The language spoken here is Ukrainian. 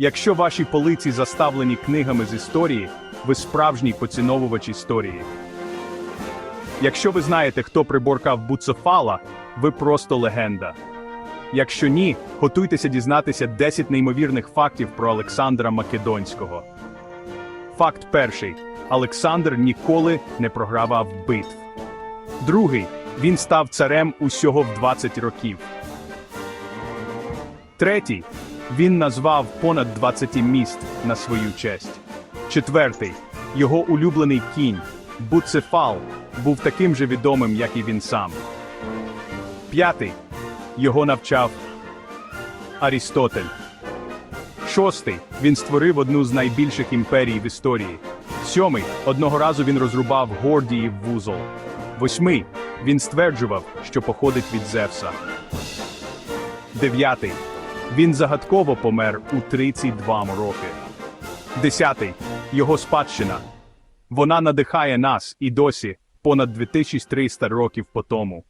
Якщо ваші полиці заставлені книгами з історії, ви справжній поціновувач історії. Якщо ви знаєте, хто приборкав Буцефала, ви просто легенда. Якщо ні, готуйтеся дізнатися 10 неймовірних фактів про Олександра Македонського. Факт перший: Олександр ніколи не програвав битв. Другий він став царем усього в 20 років. Третій він назвав понад 20 міст на свою честь. Четвертий його улюблений кінь Буцефал був таким же відомим, як і він сам. П'ятий його навчав Арістотель. Шостий він створив одну з найбільших імперій в історії. Сьомий одного разу він розрубав Гордіїв вузол. Восьмий він стверджував, що походить від Зевса. Дев'ятий він загадково помер у 32 роки. Десятий його спадщина. Вона надихає нас і досі понад 2300 років по тому.